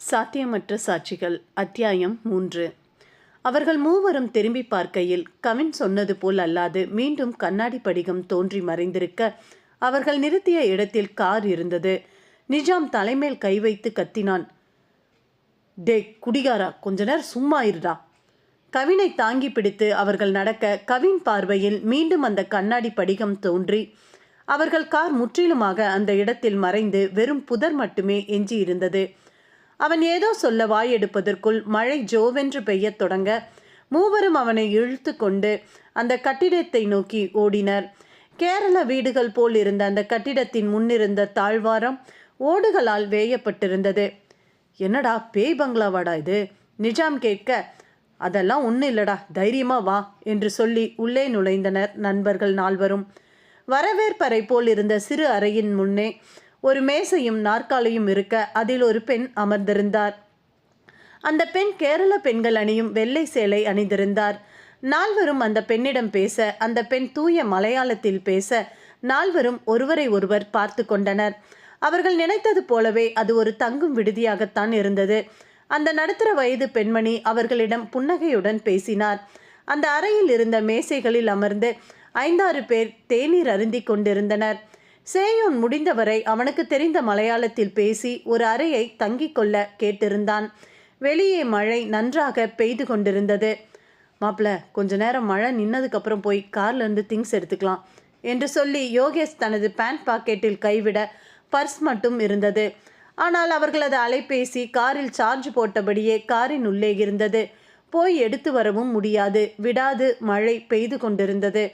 சாத்தியமற்ற சாட்சிகள் அத்தியாயம் மூன்று. அவர்கள் மூவரும் திரும்பி பார்க்கையில் கவின் சொன்னது போல் அல்லாது மீண்டும் கண்ணாடி படிகம் தோன்றி மறைந்திருக்க அவர்கள் நிறுத்திய இடத்தில் கார் இருந்தது. நிஜாம் தலைமேல் கை வைத்து கத்தினான். டே குடிகாரா கொஞ்ச நேரம் சும்மா இருடா. கவினை தாங்கி பிடித்து அவர்கள் நடக்க கவின் பார்வையில் மீண்டும் அந்த கண்ணாடி படிகம் தோன்றி அவர்கள் கார் முற்றிலுமாக அந்த இடத்தில் மறைந்து வெறும் புதர் மட்டுமே எஞ்சி இருந்தது அவன் ஏதோ சொல்ல வாய் எடுப்பதற்குள் மழை ஜோவென்று பெய்யத் தொடங்க மூவரும் அவனை இழுத்து கொண்டு அந்த கட்டிடத்தை நோக்கி ஓடினர். கேரள வீடுகள் போல் இருந்த அந்த கட்டிடத்தின் முன்னிருந்த தாழ்வாரம் ஓடுகளால் வேயப்பட்டிருந்தது. என்னடா பேய் பங்களாவாடா இது நிஜாம் கேட்க அதெல்லாம் ஒன்றும் இல்லடா தைரியமா வா என்று சொல்லி உள்ளே நுழைந்தனர் நண்பர்கள் நால்வரும். வரவேற்பறை போல் இருந்த சிறு அறையின் முன்னே ஒரு மேசையும் நாற்காலியும் இருக்க அதில் ஒரு பெண் அமர்ந்திருந்தார். அந்த பெண் கேரள பெண்கள் அணியும் வெள்ளை சேலை அணிந்திருந்தார். நால்வரும் அந்த பெண்ணிடம் பேச அந்த பெண் தூய மலையாளத்தில் பேச நால்வரும் ஒருவரை ஒருவர் பார்த்து கொண்டனர். அவர்கள் நினைத்தது போலவே அது ஒரு தங்கும் விடுதியாகத்தான் இருந்தது. அந்த நடுத்தர வயது பெண்மணி அவர்களிடம் புன்னகையுடன் பேசினார். அந்த அறையில் இருந்த மேசைகளில் அமர்ந்து ஐந்தாறு பேர் தேநீர் அருந்திக் கொண்டிருந்தனர். சேயோன் முடிந்தவரை அவனுக்கு தெரிந்த மலையாளத்தில் பேசி ஒரு அறையை தங்கிக் கொள்ள கேட்டிருந்தான். வெளியே மழை நன்றாக பெய்து கொண்டிருந்தது. மாப்பிள்ள கொஞ்ச நேரம் மழை நின்னதுக்கப்புறம் போய் கார்ல இருந்து திங்ஸ் எடுத்துக்கலாம் என்று சொல்லி யோகேஷ் தனது பேண்ட் பாக்கெட்டில் கைவிட பர்ஸ் மட்டும் இருந்தது. ஆனால் அவர்களது அலைபேசி காரில் சார்ஜ் போட்டபடியே காரின் உள்ளே இருந்தது. போய் எடுத்து வரவும் முடியாது. விடாது மழை பெய்து கொண்டிருந்தது.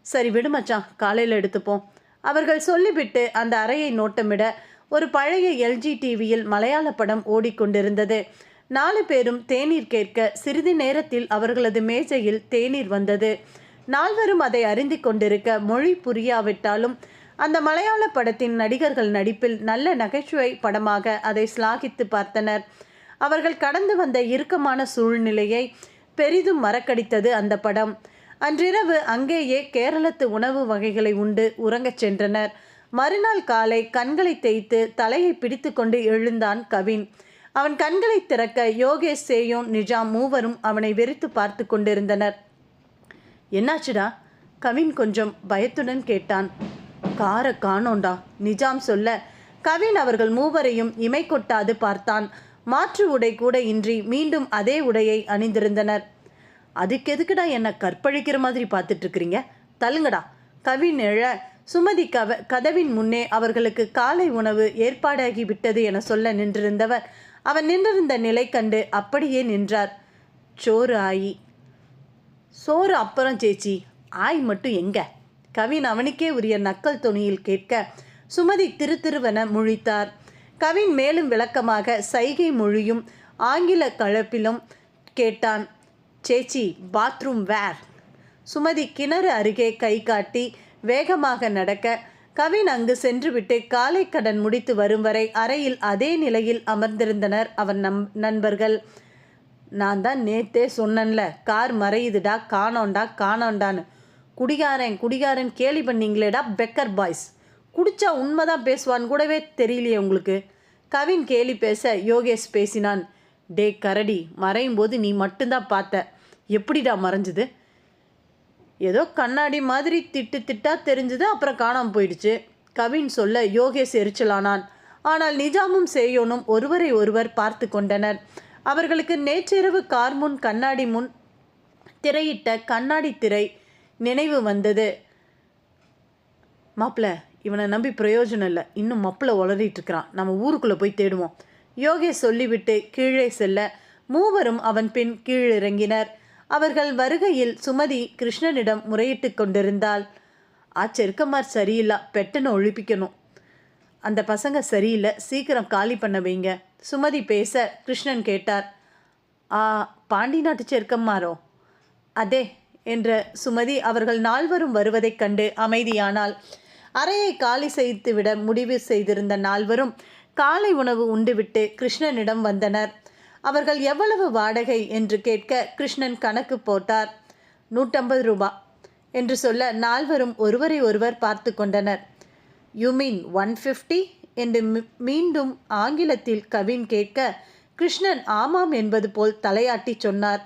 சரி விடுமச்சா காலையில் எடுத்துப்போம். அவர்கள் சொல்லிவிட்டு அந்த அறையை நோட்டமிட ஒரு பழைய எல்ஜி டிவியில் மலையாள படம் ஓடிக்கொண்டிருந்தது. நாலு பேரும் தேநீர் கேட்க சிறிது நேரத்தில் அவர்களது மேஜையில் தேநீர் வந்தது. நால்வரும் அதை அறிந்து கொண்டிருக்க மொழி புரியாவிட்டாலும் அந்த மலையாள படத்தின் நடிகர்கள் நடிப்பில் நல்ல நகைச்சுவை படமாக அதை சிலாகித்து பார்த்தனர். அவர்கள் கடந்து வந்த இறுக்கமான சூழ்நிலையை பெரிதும் மறக்கடித்தது அந்த படம். அன்றிரவு அங்கேயே கேரளத்து உணவு வகைகளை உண்டு உறங்கச் சென்றனர். மறுநாள் காலை கண்களை தேய்த்து தலையை பிடித்து கொண்டு எழுந்தான் கவின். அவன் கண்களை திறக்க யோகேஷ் சேயோன் நிஜாம் மூவரும் அவனை வெறித்து பார்த்து கொண்டிருந்தனர். என்னாச்சுடா? கவின் கொஞ்சம் பயத்துடன் கேட்டான். காரை காணோண்டா நிஜாம் சொல்ல. கவின் அவர்கள் மூவரையும் இமை கொட்டாது பார்த்தான். மாற்று உடை கூட இன்றி மீண்டும் அதே உடையை அணிந்திருந்தனர். அதுக்கு எதுக்குடா என்னை கற்பழிக்கிற மாதிரி பார்த்துட்டு இருக்கிறீங்க தள்ளுங்கடா. கவின் எழ சுமதி கவ கதவின் முன்னே அவர்களுக்கு காலை உணவு ஏற்பாடாகி விட்டது என சொல்ல நின்றிருந்தவர். அவன் நின்றிருந்த நிலை கண்டு அப்படியே நின்றார். சோறு ஆயி. சோறு அப்புறம் சேச்சி ஆய் மட்டும் எங்க? கவின் அவனுக்கே உரிய நக்கல் துணியில் கேட்க சுமதி திரு திருவென முழித்தார். கவின் மேலும் விளக்கமாக சைகை மொழியும் ஆங்கில கலப்பிலும் கேட்டான். சேச்சி பாத்ரூம் வேர் சுமதி கிணறு அருகே கை காட்டி வேகமாக நடக்க கவின் அங்கு சென்றுவிட்டு காலை கடன் முடித்து வரும் வரை அறையில் அதே நிலையில் அமர்ந்திருந்தனர் அவன் நம் நண்பர்கள். நான் தான் நேத்தே சொன்னேன்ல கார் மறையுதுடா காணோண்டா காணோண்டான்னு குடிகாரன் குடிகாரன் கேலி பண்ணீங்களேடா பெக்கர் பாய்ஸ். குடிச்சா உண்மைதான் பேசுவான்னு கூடவே தெரியலையே உங்களுக்கு? கவின் கேலி பேச யோகேஷ் பேசினான். டே கரடி மறையும் போது நீ மட்டும்தான் பார்த்த. எப்படிடா மறைஞ்சுது? ஏதோ கண்ணாடி மாதிரி திட்டு திட்டா தெரிஞ்சது அப்புறம் காணாமல் போயிடுச்சு. கவின் சொல்ல யோகேஷ் எரிச்சலானான். ஆனால் நிஜாமும் சேயோனும் ஒருவரை ஒருவர் பார்த்து கொண்டனர். அவர்களுக்கு நேற்றிரவு கார் முன் கண்ணாடி முன் திரையிட்ட கண்ணாடி திரை நினைவு வந்தது. மாப்பிள்ள இவனை நம்பி பிரயோஜனம் இல்லை. இன்னும் மப்பிள உளறிட்டு இருக்கிறான். நம்ம ஊருக்குள்ளே போய் தேடுவோம். யோகி சொல்லிவிட்டு கீழே செல்ல மூவரும் அவன் பின் கீழிறங்கினர். அவர்கள் வருகையில் சுமதி கிருஷ்ணனிடம் முறையிட்டு கொண்டிருந்தாள். ஆ செருக்கமார் சரியில்லை பெட்டனை ஒழிப்பிக்கணும். அந்த பசங்க சரியில்லை சீக்கிரம் காலி பண்ண வைங்க. சுமதி பேச கிருஷ்ணன் கேட்டார். ஆ பாண்டி நாட்டு செருக்கம்மாரோ? அதே என்ற சுமதி அவர்கள் நால்வரும் வருவதைக் கண்டு அமைதியானால் அறையை காலி செய்துவிட முடிவு செய்திருந்த நால்வரும் காலை உணவு உண்டுவிட்டு கிருஷ்ணனிடம் வந்தனர். அவர்கள் எவ்வளவு வாடகை என்று கேட்க கிருஷ்ணன் கணக்கு போட்டார். நூற்றம்பது ரூபா என்று சொல்ல நால்வரும் ஒருவரை ஒருவர் பார்த்து கொண்டனர். யூ மீன் ஒன் ஃபிஃப்டி என்று மீண்டும் ஆங்கிலத்தில் கவின் கேட்க கிருஷ்ணன் ஆமாம் என்பது போல் தலையாட்டி சொன்னார்.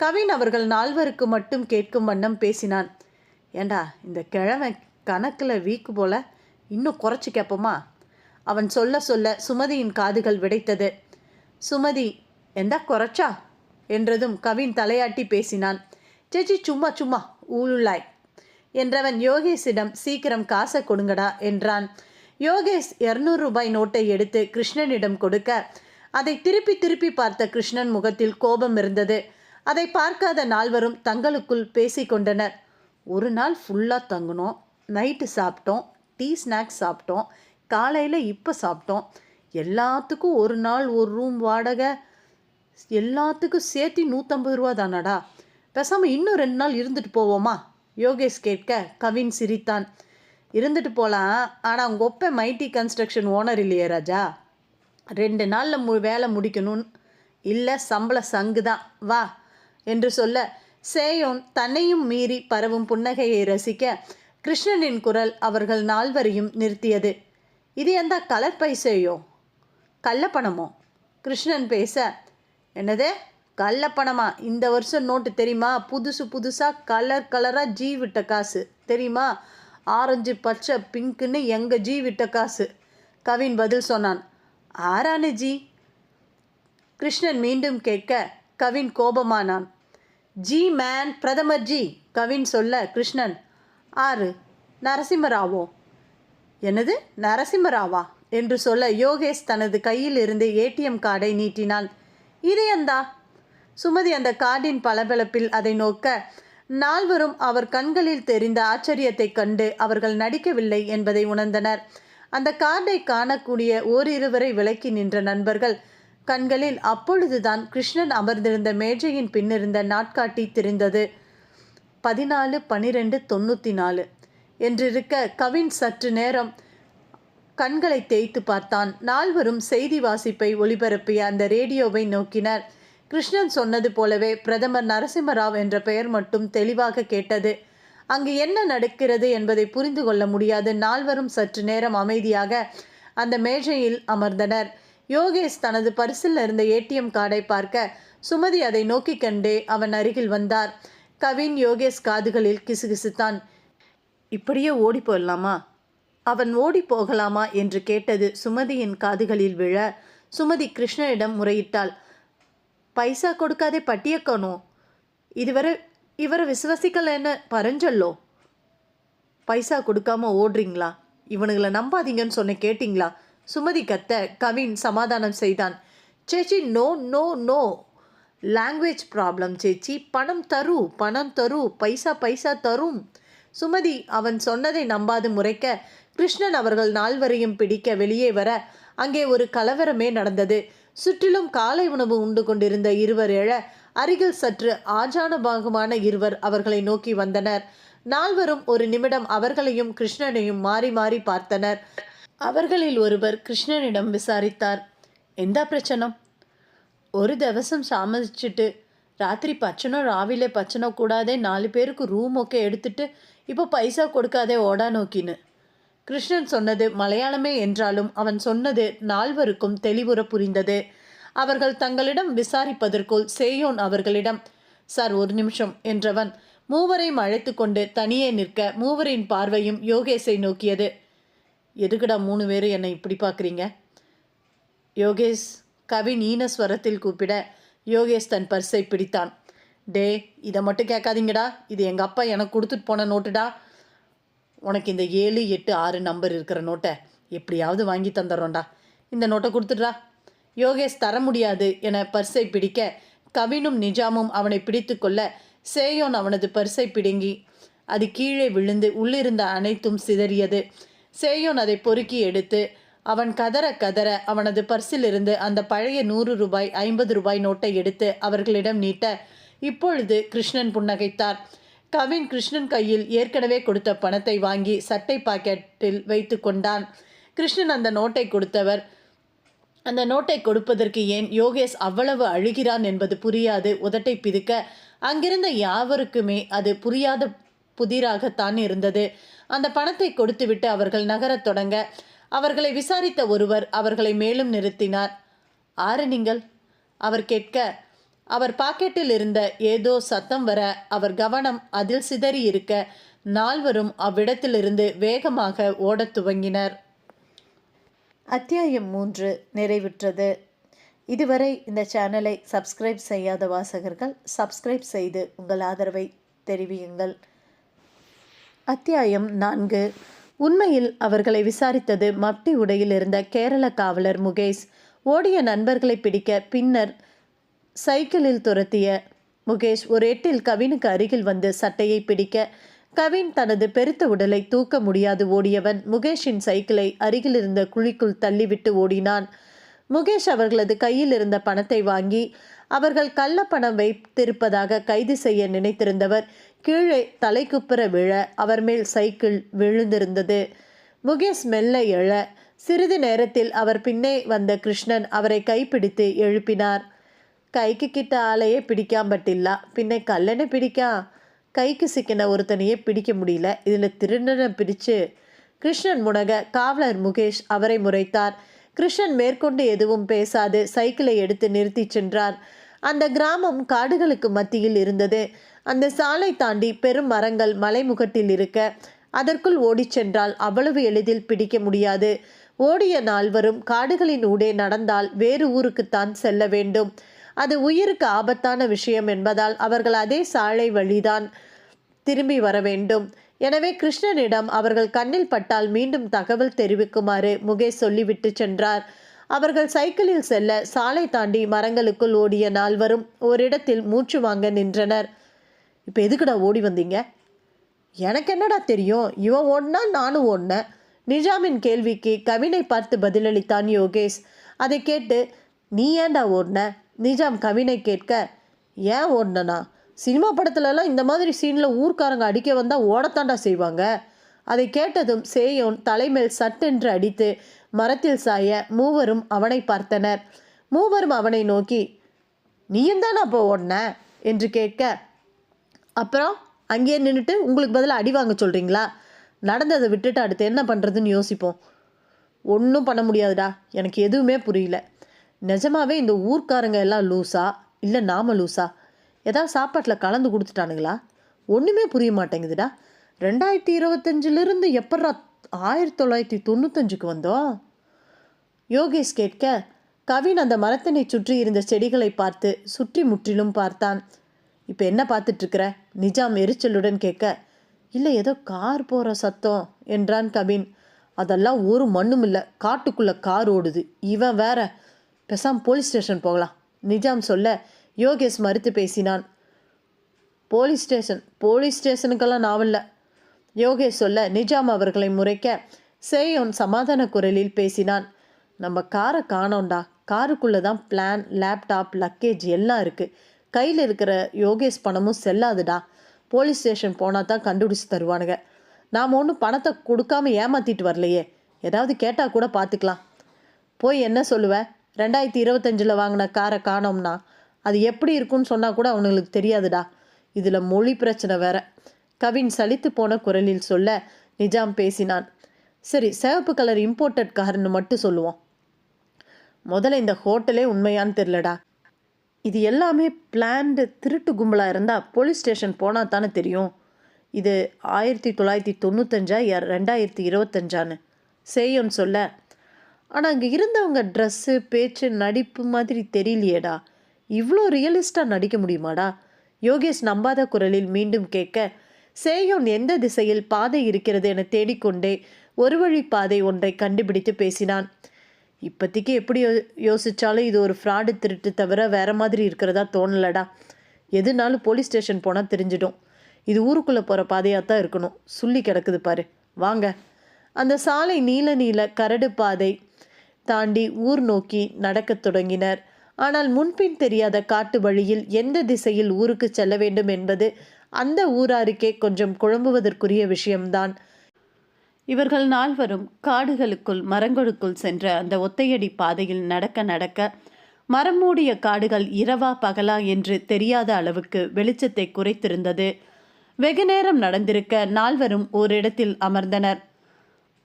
கவின் அவர்கள் நால்வருக்கு மட்டும் கேட்கும் வண்ணம் பேசினான். ஏண்டா இந்த கிழமை கணக்கில் வீக்கு போல? இன்னும் குறைச்சி கேட்போமா அவன் சொல்ல சொல்ல சுமதியின் காதுகள் விடைத்தது. சுமதி எந்தா குறைச்சா? என்றதும் கவின் தலையாட்டி பேசினான். சேச்சி சும்மா சும்மா ஊழுலாய் என்றவன் யோகேஷிடம் சீக்கிரம் காசை கொடுங்கடா என்றான். யோகேஷ் இரநூறு ரூபாய் நோட்டை எடுத்து கிருஷ்ணனிடம் கொடுக்க அதை திருப்பி திருப்பி பார்த்த கிருஷ்ணன் முகத்தில் கோபம் இருந்தது. அதை பார்க்காத நால்வரும் தங்களுக்குள் பேசிக்கொண்டனர் ஒரு நாள் ஃபுல்லாக தங்கினோம். நைட்டு சாப்பிட்டோம். டீ ஸ்நாக்ஸ் சாப்பிட்டோம். காலையில் இப்போ சாப்பிட்டோம். எல்லாத்துக்கும் ஒரு நாள் ஒரு ரூம் வாடகை. எல்லாத்துக்கும் சேர்த்து நூற்றம்பது ரூபா தானடா. பேசாமல் இன்னும் ரெண்டு நாள் இருந்துட்டு போவோமா? யோகேஷ் கேட்க கவின் சிரித்தான். இருந்துட்டு போகலாம் ஆனால் உங்கள் ஒப்ப மைட்டி கன்ஸ்ட்ரக்ஷன் ஓனர் இல்லையே ராஜா. ரெண்டு நாளில் மு வேலை முடிக்கணும் இல்லை சம்பள சங்கு தான். வா என்று சொல்ல சேயோன் தன்னையும் மீறி பரவும் புன்னகையை ரசிக்க கிருஷ்ணனின் குரல் அவர்கள் நால்வரையும் நிறுத்தியது. இது எந்த கலர் பைசையோ? கள்ளப்பணமோ? கிருஷ்ணன் பேச என்னது? கள்ளப்பணமா? இந்த வருஷம் நோட்டு தெரியுமா? புதுசு புதுசாக கலர் கலராக ஜீ விட்ட காசு. தெரியுமா? ஆரஞ்சு பச்சை பிங்க்குன்னு எங்கள் ஜீ விட்ட காசு. கவின் பதில் சொன்னான். ஆறானு ஜி கிருஷ்ணன் மீண்டும் கேட்க கவின் கோபமானான். ஜி மேன் பிரதமர் ஜி கவின் சொல்ல கிருஷ்ணன். ஆறு நரசிம்மராவோ? என்னது? நரசிம்மராவா? என்று சொல்ல யோகேஷ் தனது கையில் இருந்து ஏடிஎம் கார்டை நீட்டினான் இது எந்தா? சுமதி அந்த கார்டின் பளபளப்பில் அதை நோக்க நால்வரும் அவர் கண்களில் தெரிந்த ஆச்சரியத்தைக் கண்டு அவர்கள் நடிக்கவில்லை என்பதை உணர்ந்தனர். அந்த கார்டை காணக்கூடிய ஓரிருவரை விலக்கி நின்ற நண்பர்கள் கண்களில் அப்பொழுதுதான் கிருஷ்ணன் அமர்ந்திருந்த மேஜையின் பின்னிருந்த நாட்காட்டி தெரிந்தது. பதினாலு பனிரெண்டு தொண்ணூற்றி நாலு என்றிருக்க கவின் சற்று நேரம் கண்களை தேய்த்து பார்த்தான். நால்வரும் செய்தி வாசிப்பை ஒளிபரப்பிய அந்த ரேடியோவை நோக்கினர். கிருஷ்ணன் சொன்னது போலவே பிரதமர் நரசிம்மராவ் என்ற பெயர் மட்டும் தெளிவாக கேட்டது. அங்கு என்ன நடக்கிறது என்பதை புரிந்து கொள்ள முடியாது. நால்வரும் சற்று நேரம் அமைதியாக அந்த மேஜையில் அமர்ந்தனர். யோகேஷ் தனது பரிசில் இருந்த ஏடிஎம் கார்டை பார்க்க சுமதி அதை நோக்கி கண்டே அவன் அருகில் வந்தார். கவின் யோகேஷ் காதுகளில் கிசுகிசுத்தான். இப்படியே ஓடி போயிடலாமா? அவன் ஓடி போகலாமா? என்று கேட்டது சுமதியின் காதுகளில் விழ சுமதி கிருஷ்ணனிடம் முறையிட்டாள். பைசா கொடுக்காதே பட்டியக்கணும் இதுவரை இவரை விசுவசிக்கலைன்னு பரஞ்சல்லோ? பைசா கொடுக்காம ஓடுறீங்களா? இவனுங்களை நம்பாதீங்கன்னு சொன்ன கேட்டிங்களா? சுமதி கத்த கவின் சமாதானம் செய்தான். சேச்சி no no no. Language problem சேச்சி. பணம் தரு பணம் தரு. பைசா பைசா தரும். சுமதி அவன் சொன்னதை நம்பாது முறைக்க கிருஷ்ணன் அவர்கள் நால்வரையும் பிடிக்க வெளியே வர அங்கே ஒரு கலவரமே நடந்தது. சுற்றிலும் காலை உணவு உண்டு கொண்டிருந்த இருவர் எழ அருகில் சற்று ஆஜான பாகுமான இருவர் அவர்களை நோக்கி வந்தனர். நால்வரும் ஒரு நிமிடம் அவர்களையும் கிருஷ்ணனையும் மாறி மாறி பார்த்தனர். அவர்களில் ஒருவர் கிருஷ்ணனிடம் விசாரித்தார். எந்த பிரச்சனம்? ஒரு திவசம் சாமதிச்சுட்டு ராத்திரி பச்சனோ ராவிலே பச்சனோ கூடாதே நாலு பேருக்கு ரூம் ஒக்கே எடுத்துட்டு இப்போ பைசா கொடுக்காதே ஓடா நோக்கின்னு. கிருஷ்ணன் சொன்னது மலையாளமே என்றாலும் அவன் சொன்னது நால்வருக்கும் தெளிவுற புரிந்தது. அவர்கள் தங்களிடம் விசாரிப்பதற்குள் சேயோன் அவர்களிடம் சார் ஒரு நிமிஷம் என்றவன் மூவரையும் அழைத்து கொண்டு தனியே நிற்க மூவரின் பார்வையும் யோகேஷை நோக்கியது. எதுக்குடா மூணு பேரும் என்னை இப்படி பார்க்குறீங்க? யோகேஷ் கவின் ஈனஸ்வரத்தில் கூப்பிட யோகேஷ் தன் பர்ஸை பிடித்தான். டே இதை மட்டும் கேட்காதீங்கடா. இது எங்கள் அப்பா எனக்கு கொடுத்துட்டு போன நோட்டுடா. உனக்கு இந்த ஏழு எட்டு ஆறு நம்பர் இருக்கிற நோட்டை எப்படியாவது வாங்கி தந்துடுறோண்டா இந்த நோட்டை கொடுத்துட்றா. யோகேஷ் தர முடியாது என பர்ஸை பிடிக்க கவினும் நிஜாமும் அவனை பிடித்து கொள்ள சேயோன் அவனது பர்ஸை பிடுங்கி அது கீழே விழுந்து உள்ளிருந்த அனைத்தும் சிதறியது. சேயோன் அதை பொறுக்கி எடுத்து அவன் கதற கதற அவனது பர்சிலிருந்து அந்த பழைய நூறு ரூபாய் ஐம்பது ரூபாய் நோட்டை எடுத்து அவர்களிடம் நீட்ட இப்பொழுது கிருஷ்ணன் புன்னகைத்தார். கவின் கிருஷ்ணன் கையில் ஏற்கனவே கொடுத்த பணத்தை வாங்கி சட்டை பாக்கெட்டில் வைத்து கொண்டான். கிருஷ்ணன் அந்த நோட்டை கொடுத்தவர் அந்த நோட்டை கொடுப்பதற்கு ஏன் யோகேஷ் அவ்வளவு அழுகிறான் என்பது புரியாது. உதட்டை பிதுக்க அங்கிருந்த யாவருக்குமே அது புரியாத புதிராகத்தான் இருந்தது. அந்த பணத்தை கொடுத்துவிட்டு அவர்கள் நகரத் தொடங்க அவர்களை விசாரித்த ஒருவர் அவர்களை மேலும் நிறுத்தினார். ஆறு நீங்கள்? அவர் கேட்க அவர் பாக்கெட்டில் இருந்த ஏதோ சத்தம் வர அவர் கவனம் அதில் சிதறி இருக்க நால்வரும் அவ்விடத்திலிருந்து வேகமாக ஓடத் துவங்கினர். அத்தியாயம் மூன்று நிறைவுற்றது. இதுவரை இந்த சேனலை சப்ஸ்கிரைப் செய்யாத வாசகர்கள் சப்ஸ்கிரைப் செய்து உங்கள் ஆதரவை தெரிவியுங்கள். அத்தியாயம் நான்கு. உண்மையில் அவர்களை விசாரித்தது மப்டி உடையில் இருந்த கேரள காவலர் முகேஷ். ஓடிய நண்பர்களை பிடிக்க பின்னர் சைக்கிளில் துரத்திய முகேஷ் ஒரு எட்டில் கவினுக்கு அருகில் வந்து சட்டையை பிடிக்க கவின் தனது பெருத்த உடலை தூக்க முடியாது ஓடியவன் முகேஷின் சைக்கிளை அருகில் இருந்த குழிக்குள் தள்ளிவிட்டு ஓடினான். முகேஷ் அவர்களது கையில் இருந்த பணத்தை வாங்கி அவர்கள் கள்ளப்பணம் வைத்திருப்பதாக கைது செய்ய நினைத்திருந்தவர் கீழே தலைக்குப்புற விழ அவர் மேல் சைக்கிள் விழுந்திருந்தது. முகேஷ் மெல்ல எழ சிறிது நேரத்தில் அவர் பின்னே வந்த கிருஷ்ணன் அவரை கைப்பிடித்து எழுப்பினார். கைக்கு கிட்ட ஆளையே பிடிக்காம்பட்டில்லா பின்ன கல்லனை பிடிக்கா? கைக்கு சிக்கின ஒருத்தனையே பிடிக்க முடியல. இதில் திருநனை பிடிச்சு கிருஷ்ணன் முனக காவலர் முகேஷ் அவரை முறைத்தார். கிருஷ்ணன் மேற்கொண்டு எதுவும் பேசாது சைக்கிளை எடுத்து நிறுத்தி சென்றார். அந்த கிராமம் காடுகளுக்கு மத்தியில் இருந்தது. அந்த சாலை தாண்டி பெரும் மரங்கள் மலைமுகத்தில் இருக்க அதற்குள் ஓடிச் சென்றால் அவ்வளவு எளிதில் பிடிக்க முடியாது. ஓடிய நால்வரும் காடுகளின் ஊடே நடந்தால் வேறு ஊருக்குத்தான் செல்ல வேண்டும். அது உயிருக்கு ஆபத்தான விஷயம் என்பதால் அவர்கள் அதே சாலை வழிதான் திரும்பி வர வேண்டும். எனவே கிருஷ்ணனிடம் அவர்கள் கண்ணில் பட்டால் மீண்டும் தகவல் தெரிவிக்குமாறு முகேஷ் சொல்லிவிட்டு சென்றார். அவர்கள் சைக்கிளில் செல்ல சாலை தாண்டி மரங்களுக்குள் ஓடிய நால்வரும் ஓரிடத்தில் மூச்சு வாங்க நின்றனர். இப்போ எதுக்குடா ஓடி வந்தீங்க? எனக்கு என்னடா தெரியும்? இவன் ஓடினா நானும் ஓடினேன் நிஜாமின் கேள்விக்கு கவினை பார்த்து பதிலளித்தான் யோகேஷ். அதை கேட்டு நீ ஏன்டா ஓடின? நிஜாம் கவினை கேட்க ஏன் ஓடினனா சினிமா படத்துலலாம் இந்த மாதிரி சீனில் ஊர்க்காரங்க அடிக்க வந்தால் ஓடத்தாண்டா செய்வாங்க? அதை கேட்டதும் சேயோன் தலைமேல் சட்டென்று அடித்து மரத்தில் சாய மூவரும் அவனை பார்த்தனர். மூவரும் அவனை நோக்கி நீயும் தானே அப்போ ஓடின? என்று கேட்க அப்புறம்? அங்கேயே நின்றுட்டு உங்களுக்கு பதிலாக அடி வாங்க சொல்கிறீங்களா நடந்ததை விட்டுட்டு அடுத்து என்ன பண்ணுறதுன்னு யோசிப்போம். ஒன்றும் பண்ண முடியாதுடா. எனக்கு எதுவுமே புரியல. நிஜமாவே இந்த ஊர்க்காரங்க எல்லாம் லூஸா இல்லை நாம லூஸா ஏதாவது சாப்பாட்டில் கலந்து கொடுத்துட்டானுங்களா? ஒன்றுமே புரிய மாட்டேங்குதுடா. ரெண்டாயிரத்தி இருபத்தஞ்சிலிருந்து எப்பட்றா ஆயிரத்தி தொள்ளாயிரத்தி தொண்ணூத்தஞ்சுக்கு வந்தோம் யோகேஷ் கேட்க கவின் அந்த மரத்தினை சுற்றி இருந்த செடிகளை பார்த்து சுற்றி முற்றிலும் பார்த்தான். இப்போ என்ன பார்த்துட்ருக்குற? நிஜாம் எரிச்சலுடன் கேட்க இல்லை ஏதோ கார் போகிற சத்தம் என்றான் கவின். அதெல்லாம் ஒரு மண்ணும் இல்லை காட்டுக்குள்ளே கார் ஓடுது. இவன் வேற பெசாம் போலீஸ் ஸ்டேஷன் போகலாம். நிஜாம் சொல்ல யோகேஷ் மறுத்து பேசினான். போலீஸ் ஸ்டேஷன் போலீஸ் ஸ்டேஷனுக்கெல்லாம் நாவல்ல யோகேஷ் சொல்ல நிஜாம் அவர்களை முறைக்க சேயோன் சமாதான குரலில் பேசினான். நம்ம காரை காணோண்டா காருக்குள்ளே தான் பிளான் லேப்டாப் லக்கேஜ் எல்லாம் இருக்குது கையில் இருக்கிற யோகேஷ் பணமும் செல்லாதுடா. போலீஸ் ஸ்டேஷன் போனால் தான் கண்டுபிடிச்சு தருவானுங்க. நாம் ஒன்றும் பணத்தை கொடுக்காம ஏமாற்றிட்டு வரலையே. ஏதாவது கேட்டால் கூட பார்த்துக்கலாம் போய் என்ன சொல்லுவேன் ரெண்டாயிரத்தி இருபத்தஞ்சில் வாங்கின காரை காணோம்னா அது எப்படி இருக்குன்னு சொன்னால் கூட அவனுங்களுக்கு தெரியாதுடா. இதில் மொழி பிரச்சனை வேற. கவின் சலித்து போன குரலில் சொல்ல நிஜாம் பேசினான். சரி சிவப்பு கலர் இம்போர்ட்டட் கார்னு மட்டும் சொல்லுவோம். முதல்ல இந்த ஹோட்டலே உண்மையான்னு தெரிலடா இது எல்லாமே பிளான்டு திருட்டு கும்பலாக இருந்தால் போலீஸ் ஸ்டேஷன் போனால் தானே தெரியும். இது ஆயிரத்தி தொள்ளாயிரத்தி தொண்ணூத்தஞ்சா ரெண்டாயிரத்தி இருபத்தஞ்சான்னு. செய்யும் சொல்ல ஆனால் அங்கே இருந்தவங்க ட்ரெஸ்ஸு பேச்சு நடிப்பு மாதிரி தெரியலையேடா. இவ்வளோ ரியலிஸ்டாக நடிக்க முடியுமாடா? யோகேஷ் நம்பாத குரலில் மீண்டும் கேட்க சேயோன் எந்த திசையில் பாதை இருக்கிறது என தேடிக்கொண்டே ஒரு வழி பாதை ஒன்றை கண்டுபிடித்து பேசினான். இப்போதைக்கு எப்படி யோ யோசித்தாலும் இது ஒரு ஃப்ராடு திருட்டு தவிர வேற மாதிரி இருக்கிறதா தோணலடா. எதுனாலும் போலீஸ் ஸ்டேஷன் போனால் தெரிஞ்சிடும். இது ஊருக்குள்ளே போகிற பாதையாக தான் இருக்கணும். சொல்லி கிடக்குது பாரு. வாங்க. அந்த சாலை நீல நீல கரடு பாதை தாண்டி ஊர் நோக்கி நடக்கத் தொடங்கினர். ஆனால் முன்பின் தெரியாத காட்டு வழியில் எந்த திசையில் ஊருக்கு செல்ல வேண்டும் என்பது அந்த ஊராருக்கே கொஞ்சம் குழம்புவதற்குரிய விஷயம்தான். இவர்கள் நால்வரும் காடுகளுக்குள் மரங்களுக்குள் சென்ற அந்த ஒத்தையடி பாதையில் நடக்க நடக்க மரம் மூடிய காடுகள் இரவா பகலா என்று தெரியாத அளவுக்கு வெளிச்சத்தை குறைத்திருந்தது. வெகு நேரம் நடந்திருக்க நால்வரும் ஓரிடத்தில் அமர்ந்தனர்.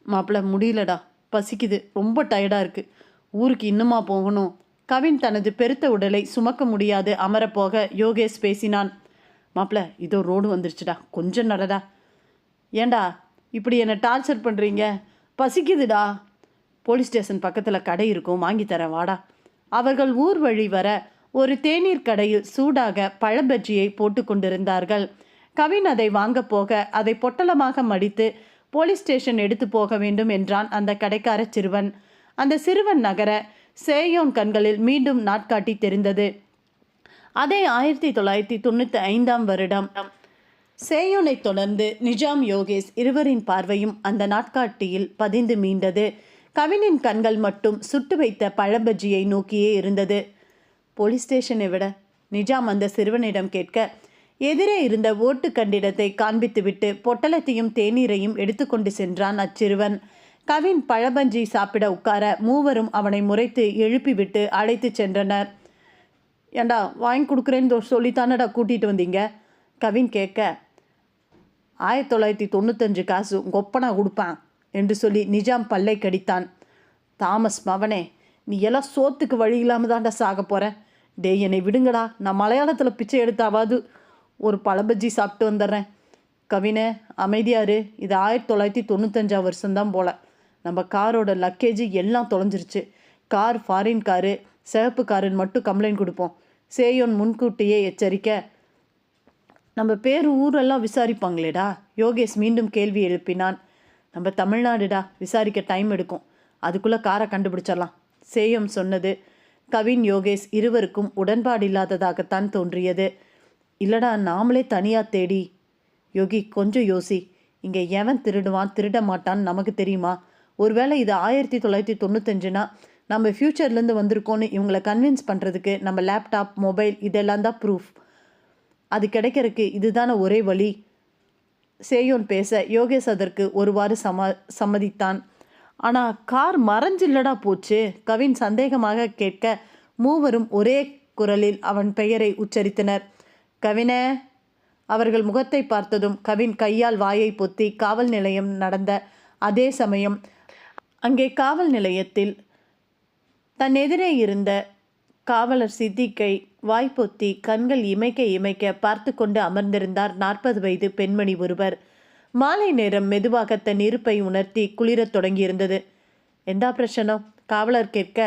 மாப்பிள்ள முடியலடா. பசிக்குது. ரொம்ப டயர்டாக இருக்குது ஊருக்கு இன்னுமா போகணும். கவின் தனது பெருத்த உடலை சுமக்க முடியாது. அமரப்போக யோகேஷ் பேசினான். மாப்ள இதோ ரோடு வந்துருச்சுடா. கொஞ்சம் நடடா. ஏண்டா? இப்படி என்னை டார்ச்சர் பண்ணுறீங்க பசிக்குதுடா. போலீஸ் ஸ்டேஷன் பக்கத்தில் கடை இருக்கும். வாங்கி தரேன். வாடா. அவர்கள் ஊர் வழி வர ஒரு தேநீர் கடையில் சூடாக பழபஜ்ஜியை போட்டு கொண்டிருந்தார்கள். கவின் அதை வாங்க போக அதை பொட்டலமாக மடித்து போலீஸ் ஸ்டேஷன் எடுத்து போக வேண்டும் என்றான் அந்த கடைக்கார சிறுவன். அந்த சிறுவன் நகர சேயோன் கண்களில் மீண்டும் நாட்காட்டி தெரிந்தது. அதே ஆயிரத்தி தொள்ளாயிரத்தி தொண்ணூற்றி ஐந்தாம் வருடம். சேயோனை தொடர்ந்து நிஜாம் யோகேஷ் இருவரின் பார்வையும் அந்த நாட்காட்டியில் பதிந்து மீண்டது. கவினின் கண்கள் மட்டும் சுட்டு வைத்த பழபஜ்ஜியை நோக்கியே இருந்தது. போலீஸ் ஸ்டேஷனை விட நிஜாம் அந்த சிறுவனிடம் கேட்க எதிரே இருந்த ஓட்டு கண்டிடத்தை காண்பித்துவிட்டு பொட்டலத்தையும் தேநீரையும் எடுத்துக்கொண்டு சென்றான் அச்சிறுவன். கவின் பழபஞ்சி சாப்பிட உட்கார மூவரும் அவனை முறைத்து எழுப்பிவிட்டு அழைத்து சென்றனர். ஏண்டா வாங்கி கொடுக்குறேன்னு சொல்லித்தானடா கூட்டிகிட்டு வந்தீங்க? கவின் கேட்க. ஆயிரத்தி தொள்ளாயிரத்தி தொண்ணூத்தஞ்சு காசு கொப்பனா கொடுப்பான் என்று சொல்லி நிஜாம் பல்லை கடித்தான். தாமஸ் மவனே நீ எல்லாம் சோத்துக்கு வழி இல்லாமல் தான்டா சாக போகிற டேய் என்னை விடுங்கடா. நான் மலையாளத்தில் பிச்சை எடுத்தாவது ஒரு பழபஜ்ஜி சாப்பிட்டு வந்துடுறேன். கவினை அமைதியாரு. இது ஆயிரத்தி தொள்ளாயிரத்தி தொண்ணூத்தஞ்சாம் வருஷம்தான் போல். நம்ம காரோட லக்கேஜ் எல்லாம் தொலைஞ்சிருச்சு. கார் ஃபாரின் காரு சிவப்பு காருன்னு மட்டும் கம்ப்ளைண்ட் கொடுப்போம். சேயோன் முன்கூட்டியே எச்சரிக்க. நம்ம பேர் ஊரெல்லாம் விசாரிப்பாங்களேடா. யோகேஷ் மீண்டும் கேள்வி எழுப்பினான். நம்ம தமிழ்நாடுடா விசாரிக்க டைம் எடுக்கும். அதுக்குள்ளே காரை கண்டுபிடிச்சிடலாம். சேயம் சொன்னது கவின் யோகேஷ் இருவருக்கும் உடன்பாடு இல்லாததாகத்தான் தோன்றியது. இல்லடா நாமளே தனியாக தேடி. யோகி கொஞ்சம் யோசி. இங்கே எவன் திருடுவான் திருட மாட்டான்னு நமக்கு தெரியுமா? ஒருவேளை இது ஆயிரத்தி தொள்ளாயிரத்தி தொண்ணூத்தஞ்சுனா நம்ம ஃப்யூச்சர்லேருந்து வந்திருக்கோன்னு இவங்களை கன்வின்ஸ் பண்ணுறதுக்கு நம்ம லேப்டாப் மொபைல் இதெல்லாம் தான் ப்ரூஃப். அது கிடைக்கிறதுக்கு இதுதான ஒரே வழி. சேயோன் பேச யோகேஷ் அதற்கு ஒருவாறு சம சம்மதித்தான். ஆனால் கார் மறைஞ்சில்லடா போச்சு. கவின் சந்தேகமாக கேட்க மூவரும் ஒரே குரலில் அவன் பெயரை உச்சரித்தனர். கவின. அவர்கள் முகத்தை பார்த்ததும் கவின் கையால் வாயை பொத்தி காவல் நிலையம் நடந்த அதே சமயம் அங்கே காவல் நிலையத்தில் தன் எதிரே இருந்த காவலர் சித்திக்கை வாய்ப்பொத்தி கண்கள் இமைக்க இமைக்க பார்த்து கொண்டு அமர்ந்திருந்தார் நாற்பது வயது பெண்மணி ஒருவர். மாலை நேரம் மெதுவாக தன் இருப்பை உணர்த்தி குளிரத் தொடங்கியிருந்தது. எந்த பிரச்சனம்? காவலர் கேட்க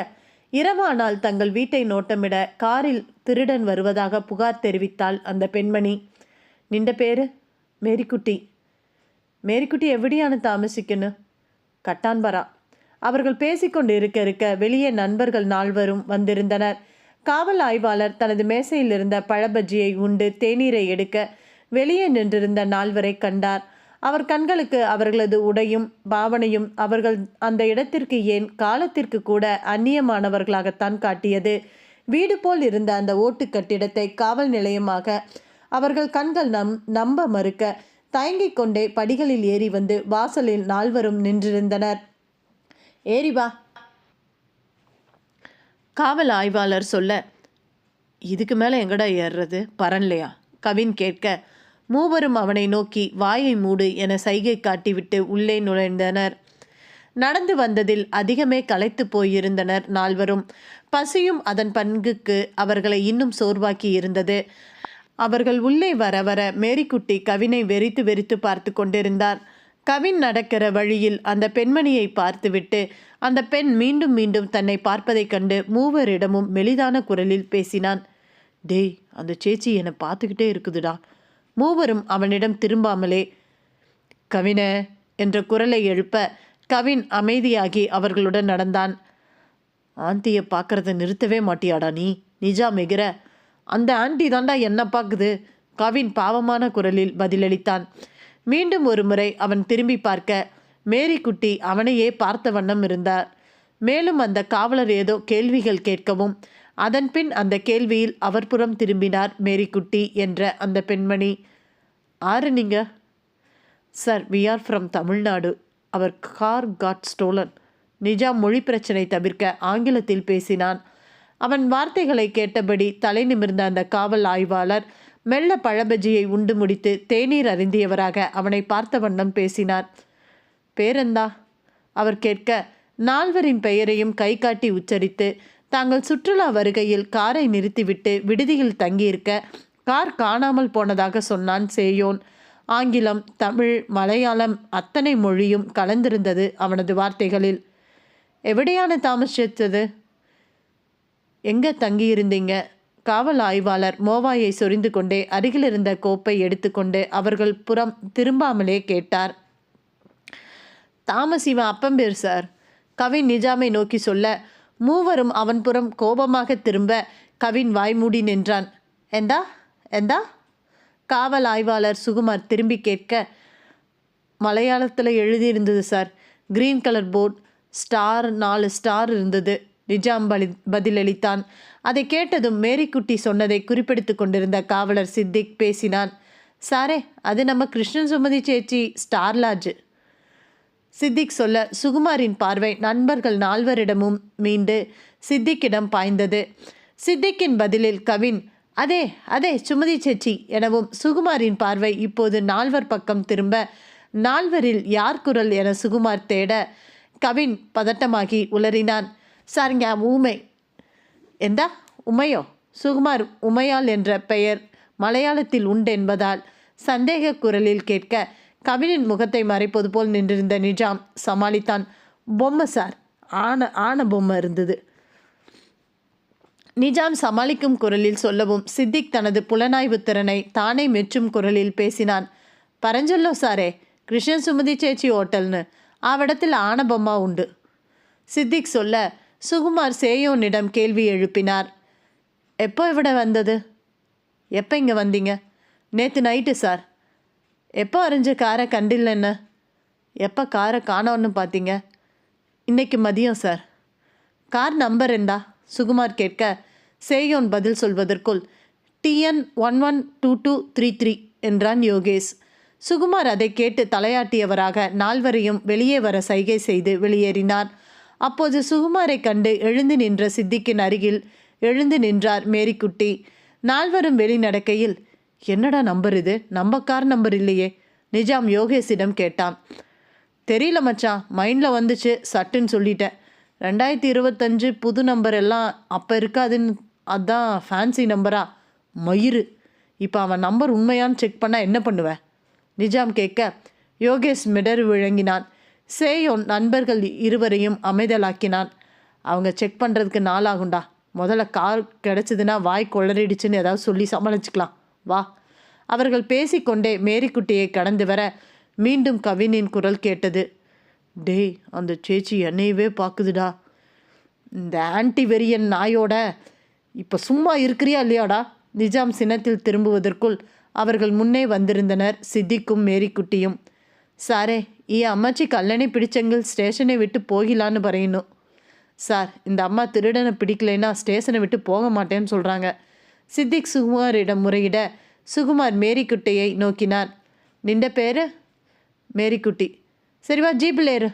இரவானால் தங்கள் வீட்டை நோட்டமிட காரில் திருடன் வருவதாக புகார் தெரிவித்தாள் அந்த பெண்மணி. நின்ற பேரு? மேரிக்குட்டி. மேரிக்குட்டி எப்படியான தாமசிக்கணும் கட்டான்பரா அவர்கள் பேசிக்கொண்டு இருக்க இருக்க வெளியே நண்பர்கள் நால்வரும் வந்திருந்தனர். காவல் ஆய்வாளர் தனது மேசையில் இருந்த பழபஜ்ஜியை உண்டு தேநீரை எடுக்க வெளியே நின்றிருந்த நால்வரை கண்டார். அவர் கண்களுக்கு அவர்களது உடையும் பாவனையும் அவர்கள் அந்த இடத்திற்கு ஏன் காலத்திற்கு கூட அந்நியமானவர்களாகத்தான் காட்டியது. வீடு போல் இருந்த அந்த ஓட்டு கட்டிடத்தை காவல் நிலையமாக அவர்கள் கண்கள் நம் நம்ப மறுக்க தயங்கிக் கொண்டே படிகளில் ஏறி வந்து வாசலில் நால்வரும் நின்றிருந்தனர். ஏறி வா. காவல் ஆய்வாளர் சொல்ல இதுக்கு மேலே எங்கடா ஏறுறது? பரன்லையா கவின் கேட்க மூவரும் அவனை நோக்கி வாயை மூடு என சைகை காட்டிவிட்டு உள்ளே நுழைந்தனர். நடந்து வந்ததில் அதிகமே களைத்து போயிருந்தனர் நால்வரும். பசியும் அதன் பங்குக்கு அவர்களை இன்னும் சோர்வாக்கி இருந்தது. அவர்கள் உள்ளே வர வர மேரிக்குட்டி கவினை வெறித்து வெறித்து பார்த்து கொண்டிருந்தார். கவின் நடக்கிற வழியில் அந்த பெண்மணியை பார்த்துவிட்டு அந்த பெண் மீண்டும் மீண்டும் தன்னை பார்ப்பதைக் கண்டு மூவரிடமும் மெலிதான குரலில் பேசினான். டேய் அந்த சேச்சி என்னை பார்த்துக்கிட்டே இருக்குதுடா. மூவரும் அவனிடம் திரும்பாமலே கவின என்ற குரலை எழுப்ப கவின் அமைதியாகி அவர்களுடன் நடந்தான். ஆண்டியை பார்க்கறத நிறுத்தவே மாட்டியாடா நீ? நிஜா மிகிற? அந்த ஆண்டி தாண்டா என்ன பார்க்குது கவின் பாவமான குரலில் பதிலளித்தான். மீண்டும் ஒரு முறை அவன் திரும்பி பார்க்க மேரிக்குட்டி அவனையே பார்த்த வண்ணம் இருந்தார். மேலும் அந்த காவலர் ஏதோ கேள்விகள் கேட்கவும் அதன்பின் அந்த கேள்வியில் அவர் புறம் திரும்பினார் மேரிக்குட்டி என்ற அந்த பெண்மணி. ஆறு நீங்க? Sir we are from Tamil Nadu. Our car got stolen Nizam மொழி பிரச்சனை தவிர்க்க ஆங்கிலத்தில் பேசினான். அவன் வார்த்தைகளை கேட்டபடி தலை நிமிர்ந்த அந்த காவல் ஆய்வாளர் மெல்ல பழபஜியை உண்டு முடித்து தேநீர் அருந்தியவராக அவனை பார்த்த வண்ணம் பேசினார். பேரந்தா அவர் கேட்க நால்வரின் பெயரையும் கை காட்டி உச்சரித்து தாங்கள் சுற்றுலா வருகையில் காரை நிறுத்திவிட்டு விடுதியில் தங்கியிருக்க கார் காணாமல் போனதாக சொன்னான் சேயோன். ஆங்கிலம் தமிழ் மலையாளம் அத்தனை மொழியும் கலந்திருந்தது அவனது வார்த்தைகளில். எவிடையான தாமசித்தது எங்கே தங்கியிருந்தீங்க? காவல் ஆய்வாளர் மோவாயை சொரிந்து கொண்டே அருகிலிருந்த கோப்பை எடுத்துக்கொண்டு அவர்கள் புறம் திரும்பாமலே கேட்டார். தாமஸ் இவன் அப்பம்பேர் சார். கவின் நிஜாமை நோக்கி சொல்ல மூவரும் அவன் புறம் கோபமாக திரும்ப கவின் வாய்மூடி நின்றான். எந்தா? எந்தா? காவல் ஆய்வாளர் சுகுமார் திரும்பி கேட்க மலையாளத்தில் எழுதியிருந்தது sir. Green colour board. Star நாலு ஸ்டார் இருந்தது. நிஜாம் பலி பதிலளித்தான். அதை கேட்டதும் மேரிக்குட்டி சொன்னதை குறிப்பிடுத்து கொண்டிருந்த காவலர் சித்திக் பேசினான். சாரே அது நம்ம கிருஷ்ணன் சுமதி சேச்சி ஸ்டார் லாட்ஜு. சித்திக் சொல்ல சுகுமாரின் பார்வை நண்பர்கள் நால்வரிடமும் மீண்டு சித்திக்கிடம் பாய்ந்தது. சித்திக்கின் பதிலில் கவின் அதே அதே சுமதி சேச்சி எனவும் சுகுமாரின் பார்வை இப்போது நால்வர் பக்கம் திரும்ப நால்வரில் யார் குரல் என சுகுமார் தேட கவின் பதட்டமாகி உளறினான். சாருங்க ஊமை எந்தா உமையோ? சுகுமார் உமையாள் என்ற பெயர் மலையாளத்தில் உண்டென்பதால் சந்தேக குரலில் கேட்க கவினின் முகத்தை மறைப்பது போல் நின்றிருந்த நிஜாம் சமாளித்தான். பொம்மை சார். ஆன ஆன பொம்மை இருந்தது. நிஜாம் சமாளிக்கும் குரலில் சொல்லவும் சித்திக் தனது புலனாய்வு திறனை தானே மெச்சும் குரலில் பேசினான். பரஞ்சொல்லோ சாரே கிருஷ்ணன் சுமதி சேச்சி ஹோட்டல்னு. அவ்விடத்தில் ஆனபொம்மா உண்டு. சித்திக் சொல்ல சுகுமார் சேயோனிடம் கேள்வி எழுப்பினார். எப்போ இவிட வந்தது? எப்போ இங்கே வந்தீங்க? நேற்று நைட்டு சார். எப்போ அறிஞ்ச காரை கண்டில்லைன்னு எப்போ காரை காணோன்னு பார்த்தீங்க இன்னைக்கு மதியம் சார் கார் நம்பர் எந்தா சுகுமார் கேட்க சேயோன் பதில் சொல்வதற்குள் TN one one two two three three என்றான் யோகேஷ். சுகுமார் அதை கேட்டு தலையாட்டியவராக நால்வரையும் வெளியே வர சைகை செய்து வெளியேறினார். அப்போது சுகுமாரை கண்டு எழுந்து நின்ற சித்திக்கின் அருகில் எழுந்து நின்றார் மேரிக்குட்டி. நால்வரும் வெளிநடக்கையில் என்னடா நம்பர் இது? நம்ம கார் நம்பர் இல்லையே. நிஜாம் யோகேஷிடம் கேட்டான். தெரியல மச்சான் மைண்டில் வந்துச்சு சட்டுன்னு சொல்லிட்டேன். ரெண்டாயிரத்தி இருபத்தஞ்சு புது நம்பர் எல்லாம் அப்போ இருக்காதுன்னு அதான் ஃபேன்சி நம்பரா மயிறு. இப்போ அவன் நம்பர் உண்மையான்னு செக் பண்ணால் என்ன பண்ணுவேன் நிஜாம் கேட்க யோகேஷ் மிடர் விளங்கினான். சேயோன் நண்பர்கள் இருவரையும் அமைதலாக்கினான் அவங்க செக் பண்ணுறதுக்கு நாளாகுண்டா முதல்ல கார் கிடச்சிதுன்னா வாய் கொளறிடுச்சுன்னு ஏதாவது சொல்லி சமாளிச்சுக்கலாம். வா. அவர்கள் பேசிக்கொண்டே மேரிக்குட்டியை கடந்து வர மீண்டும் கவினின் குரல் கேட்டது. டேய் அந்த சேச்சி என்னையவே பார்க்குதுடா இந்த ஆன்டி வெறியன் நாயோட இப்போ சும்மா இருக்கிறியா இல்லையாடா? நிஜாம் சினத்தில் திரும்புவதற்குள் அவர்கள் முன்னே வந்திருந்தனர் சித்திக்கும் மேரிக்குட்டியும். சாரே ஈ அம்மாச்சி கல்லணை பிடிச்சங்கள் ஸ்டேஷனை விட்டு போகிலான்னு பறையணும் சார் இந்த அம்மா திருடனை பிடிக்கலைன்னா ஸ்டேஷனை விட்டு போக மாட்டேன்னு சொல்கிறாங்க சித்திக் சுகுமாரிடம் முறையிட சுகுமார் மேரிக்குட்டியை நோக்கினார். நின்ற பேர்? மேரிக்குட்டி. சரி வா ஜீப்பில் ஏறு.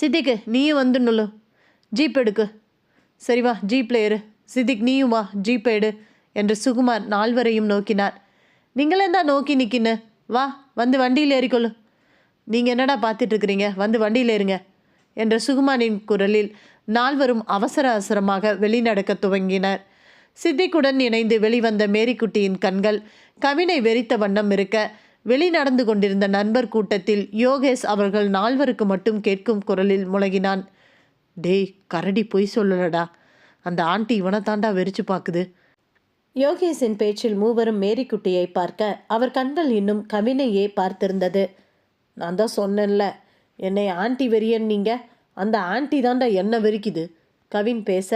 சித்திக்கு நீயும் வந்துடணுல்லோ ஜீப் எடுக்கு. சரி வா ஜீப்பில் ஏறு. சித்திக் நீயும் வா ஜீப் எடு என்று சுகுமார் நால்வரையும் நோக்கினார். நீங்களே தான் நோக்கி நிற்கின்னு வா வந்து வண்டியில் ஏறிக்கொள்ளு. நீங்கள் என்னடா பார்த்துட்ருக்குறீங்க? வந்து வண்டியில் ஏறுங்க என்ற சுகுமானின் குரலில் நால்வரும் அவசர அவசரமாக வெளிநடக்க துவங்கினர். சித்திக்குடன் இணைந்து வெளிவந்த மேரிக்குட்டியின் கண்கள் கவினை வெறித்த வண்ணம் இருக்க வெளி நடந்து கொண்டிருந்த நண்பர் கூட்டத்தில் யோகேஷ் அவர்கள் நால்வருக்கு மட்டும் கேட்கும் குரலில் முழகினான். டேய் கரடி பொய் சொல்லலடா. அந்த ஆண்டி இவனை தாண்டா வெறிச்சு பார்க்குது யோகேஷின் பேச்சில் மூவரும் மேரிக்குட்டியை பார்க்க அவர் கண்கள் இன்னும் கவினையே பார்த்திருந்தது. நான் தான் சொன்னேன்ல என்னை ஆண்டி வெறியன் நீங்கள் அந்த ஆண்டி தாண்டா என்ன வெறிக்குது? கவின் பேச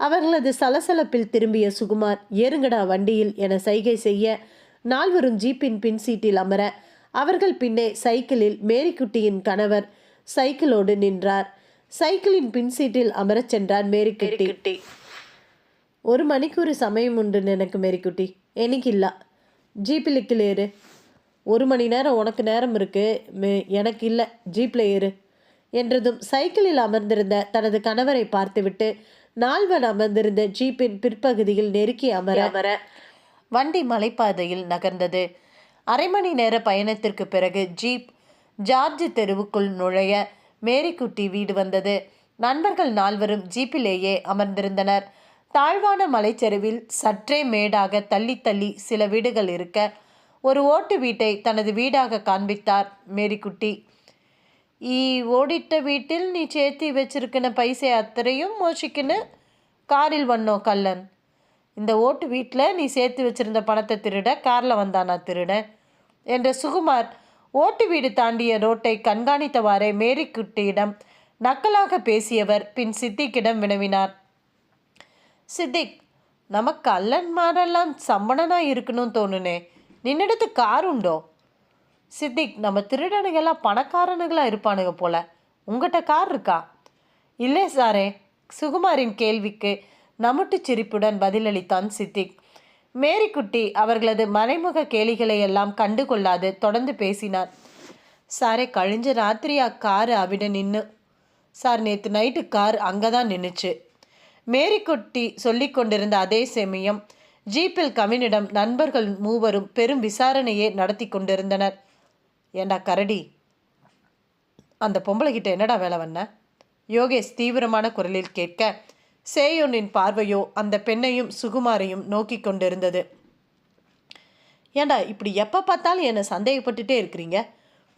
அவர்களது சலசலப்பில் திரும்பிய சுகுமார் ஏறுங்கடா வண்டியில் என சைகை செய்ய நால்வரும் ஜீப்பின் பின் சீட்டில் அமர அவர்கள் பின்னே சைக்கிளில் மேரிக்குட்டியின் கணவர் சைக்கிளோடு நின்றார். சைக்கிளின் பின் சீட்டில் அமரச் சென்றார் மேரிக்குட்டி. ஒரு மணிக்கூறு சமயம் உண்டு எனக்கு மேரிக்குட்டி. எனக்கு இல்ல ஜீப்பிலுக்கில் ஏறு. ஒரு மணி நேரம் உனக்கு நேரம் இருக்கு. மே- எனக்கு இல்லை. ஜீப்பில் ஏறு. என்றதும் சைக்கிளில் அமர்ந்திருந்த தனது கணவரை பார்த்துவிட்டு நால்வன் அமர்ந்திருந்த ஜீப்பின் பிற்பகுதியில் நெருக்கி அமர அமர வண்டி மலைப்பாதையில் நகர்ந்தது. அரை மணி நேர பயணத்திற்கு பிறகு ஜீப் ஜார்ஜ் தெருவுக்குள் நுழைய மேரிக்குட்டி வீடு வந்தது. நண்பர்கள் நால்வரும் ஜீப்பிலேயே அமர்ந்திருந்தனர். தாழ்வான மலைச்சரிவில் சற்றே மேடாக தள்ளி தள்ளி சில வீடுகள் இருக்க ஒரு ஓட்டு வீட்டை தனது வீடாக காண்பித்தார் மேரிக்குட்டி. ഈ ஓடிட்ட வீட்டில் நீ சேர்த்தி വെച്ചിരിക്കുന്ന பைசை അത്രയും മോഷിക്കുന്ന காரில் വന്നോ கல்லன் இந்த ஓட்டு வீட்டில் நீ சேர்த்து வச்சிருந்த பணத்தை திருட காரில் வந்தானா திருட? என்ற சுகுமார் ஓட்டு வீடு தாண்டிய ரோட்டை கண்காணித்தவாறே மேரிக்குட்டியிடம் நக்கலாக பேசியவர் பின் சித்திக்கிடம் வினவினார். சித்திக் நமக்கு அல்லன்மாரெல்லாம் சம்மணனாக இருக்கணும்னு தோணுனே. நின்னிடத்து கார் உண்டோ? சித்திக் நம்ம திருடனுங்கெல்லாம் பணக்காரனுங்களாக இருப்பானுங்க போல. உங்கள்கிட்ட கார் இருக்கா? இல்லை சாரே சுகுமாரின் கேள்விக்கு நமுட்டு சிரிப்புடன் பதிலளித்தான் சித்திக். மேரிக்குட்டி அவர்களது மறைமுக கேலிகளை எல்லாம் கண்டு கொள்ளாது தொடர்ந்து பேசினார். சாரே கழிஞ்ச ராத்திரியா கார் அவிட நின்று சார் நேற்று நைட்டு கார் அங்கே தான் நின்றுச்சு மேரிக்குட்டி சொல்லி கொண்டிருந்த அதே சமயம் ஜீப்பில் கவினிடம் நண்பர்கள் மூவரும் பெரும் விசாரணையை நடத்தி கொண்டிருந்தனர். ஏண்டா கரடி? அந்த பொம்பளைகிட்ட என்னடா வேலை வந்த யோகேஷ் தீவிரமான குரலில் கேட்க சேயோனின் பார்வையோ அந்த பெண்ணையும் சுகுமாரையும் நோக்கி கொண்டிருந்தது. ஏண்டா இப்படி எப்போ பார்த்தாலும் என்னை சந்தேகப்பட்டுட்டே இருக்கிறீங்க?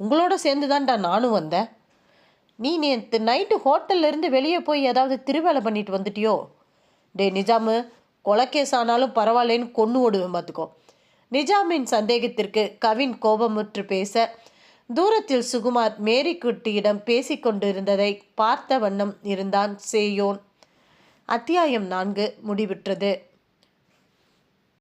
உங்களோட சேர்ந்து தான்டா நானும் வந்தேன் நீ நேற்று நைட்டு ஹோட்டல்லேருந்து வெளியே போய் ஏதாவது திருவேலை பண்ணிட்டு வந்துட்டியோ? டே நிஜாமு கொலக்கேஸ் ஆனாலும் பரவாயில்லைன்னு கொன்று ஓடுவேன் பார்த்துக்கோ நிஜாமின் சந்தேகத்திற்கு கவின் கோபமுற்று பேச தூரத்தில் சுகுமார் மேரிக்குட்டியிடம் பேசிக்கொண்டிருந்ததை பார்த்த வண்ணம் இருந்தான் சேயோன். அத்தியாயம் நான்கு. முடிவிற்றது.